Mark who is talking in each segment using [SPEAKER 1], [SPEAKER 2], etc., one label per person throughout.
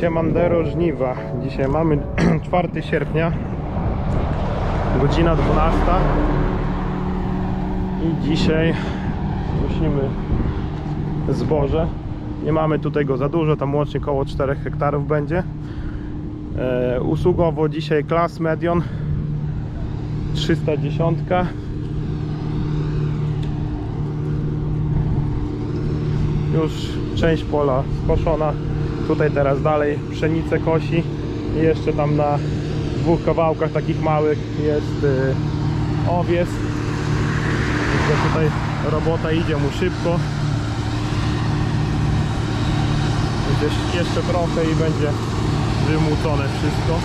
[SPEAKER 1] Siemandero Żniwa. Dzisiaj mamy 4 sierpnia, godzina 12. I dzisiaj musimy zboże. Nie mamy tutaj go za dużo, tam łącznie około 4 hektarów będzie. E, usługowo dzisiaj klas Medion 310. Już część pola skoszona. Tutaj teraz dalej pszenicę kosi. I jeszcze tam na dwóch kawałkach takich małych jest y, owies. Także tutaj robota idzie mu szybko. Gdzieś jeszcze trochę i będzie wymucone wszystko.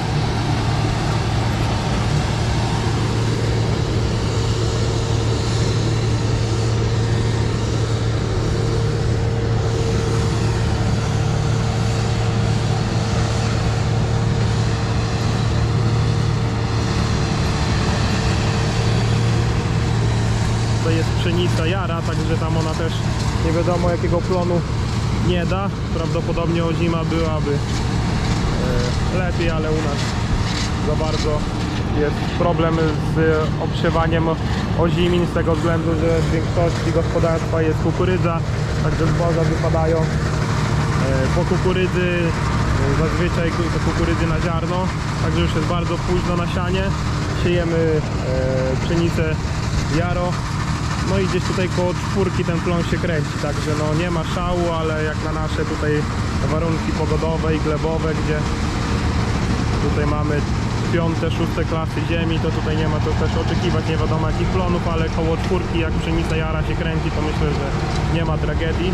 [SPEAKER 1] To jest pszenica jara, także tam ona też nie wiadomo jakiego plonu nie da. Prawdopodobnie ozima byłaby e, lepiej, ale u nas za bardzo jest problem z obsiewaniem ozimin z tego względu, że w większości gospodarstwa jest kukurydza, także zboża wypadają e, po kukurydzy, e, zazwyczaj kukurydzy na ziarno, także już jest bardzo późno na sianie. Siejemy pszenicę jaro, no i gdzieś tutaj koło czwórki ten plon się kręci, także no nie ma szału, ale jak na nasze tutaj warunki pogodowe i glebowe, gdzie tutaj mamy piąte, szóste klasy ziemi, to tutaj nie ma to też oczekiwać nie wiadomo jakich plonów, ale koło czwórki jak pszenica jara się kręci, to myślę, że nie ma tragedii.